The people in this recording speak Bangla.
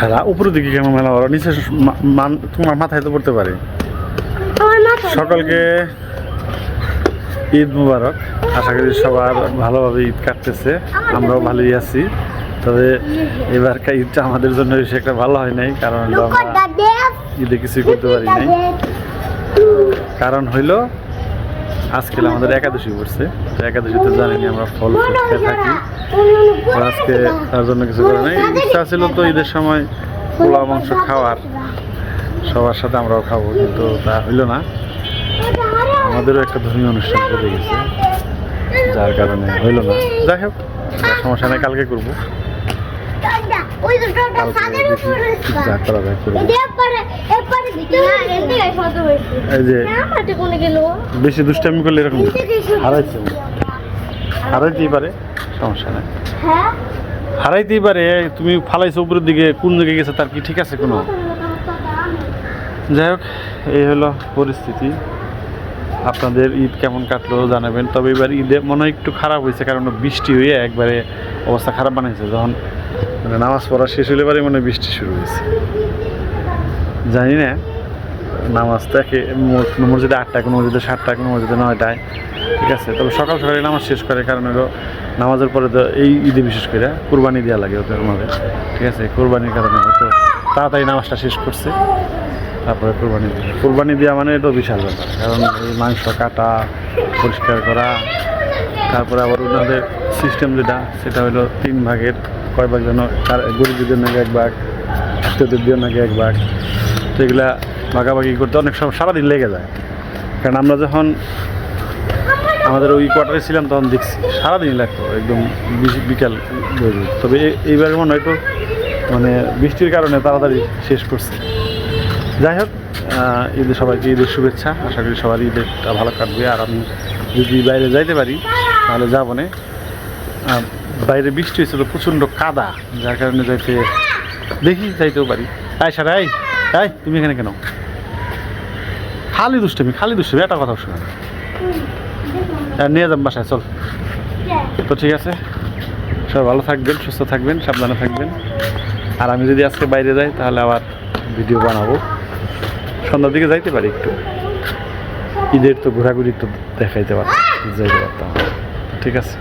সারা উপরের দিকে কেন মেলা ওরা? নিচে মান- তোমার মাথায় তো পড়তে পারে। সকলকে ঈদ মুবারক। আশা করি সবার ভালোভাবে ঈদ কাটতেছে। আমরাও ভালোই আছি। তবে এবারকার ঈদটা আমাদের জন্য বেশি একটা ভালো হয় নাই কারণ হলো. ঈদে কিছুই করতে পারি নাই। কারণ হইল আজকে আমাদের একাদশী পড়ছে। তো একাদশীতে জানিনি আমরা ফল খেয়ে থাকি। আজকে তার জন্য কিছু করে নাই। ইচ্ছা ছিল তো ঈদের সময় পোলাও, মাংস খাওয়ার। সবার সাথে আমরাও খাব, কিন্তু তা হইল না। আমাদেরও একটা ধর্মীয় অনুষ্ঠান করে গেছে। যার কারণে হইল না। যাই হোক, সমস্যা নেই, কালকে করব। বেশি দুষ্টামি করলে এরকম হারাইছে। হারাইতেই পারে সমস্যা নাই। হ্যাঁ? হারাইতেই পারে তুমি ফালাইছো উপরের দিকে কোন দিকে গেছে তার কি ঠিক আছে কোনো? যাই হোক এই হলো পরিস্থিতি। আপনাদের ঈদ কেমন কাটলো জানাবেন তবে এবার ঈদে মনে হয় একটু খারাপ হয়েছে কারণ বৃষ্টি হয়ে একবারে অবস্থা খারাপ বানাইছে যখন মানে নামাজ পড়া শেষ হলে পরে মনে বৃষ্টি শুরু হয়েছে। জানি না নামাজটা কে কোনো মসজিদে আটটায় কোনো মসজিদে সাতটায় কোনো মসজিদে নয়টায়, ঠিক আছে? তবে সকাল সকালে নামাজ শেষ করে, কারণ হলো নামাজের পরে তো এই ঈদে বিশেষ করে কুরবানি দেওয়া লাগে ওদের আমাদের ঠিক আছে? কোরবানির কারণে হয়তো তাড়াতাড়ি নামাজটা শেষ করছে, তারপরে কোরবানি দেওয়া কোরবানি দেওয়া মানে এটা বিশাল ব্যাপার, কারণ এই মাংস কাটা, পরিষ্কার করা, তারপরে আবার ওনাদের সিস্টেম যেটা, সেটা হলো তিন ভাগের কয় ভাগ যেন তার গরিবদের জন্য এক ভাগ আত্মীয়দের জন্য এক ভাগ তো এগুলা ভাগাভাগি করতে অনেক সময় সারাদিন লেগে যায়। কারণ আমরা যখন আমাদের ওই কোয়ার্টারে ছিলাম, তখন দেখছি সারাদিন লাগতো, একদম বিকাল তবে এইবার মনে হয় তো মানে বৃষ্টির কারণে তাড়াতাড়ি শেষ করছে। যাই হোক ঈদের সবাইকে ঈদের শুভেচ্ছা। আশা করি সবার ঈদেরটা ভালো কাটবে। আর আমি যদি বাইরে যাইতে পারি, তাহলে যাব না। বাইরে বৃষ্টি হয়েছিল, প্রচণ্ড কাদা, যার কারণে যাইতে দেখি, যাইতেও পারি। তাই সারা, এই তাই তুমি এখানে কেন? খালি দুষ্টমি খালি দুষ্টমি, একটা কথা শোনা নিয়ে যাম বাসায়, চল। তো ঠিক আছে, সবাই ভালো থাকবেন, সুস্থ থাকবেন, সাবধানে থাকবেন। আর আমি যদি আজকে বাইরে যাই, তাহলে আবার ভিডিও বানাবো। সন্ধ্যার দিকে যাইতে পারি একটু। ঈদের তো ঘোরাঘুরি তো দেখাইতে পারতাম যাইতে পারতাম। ঠিক আছে।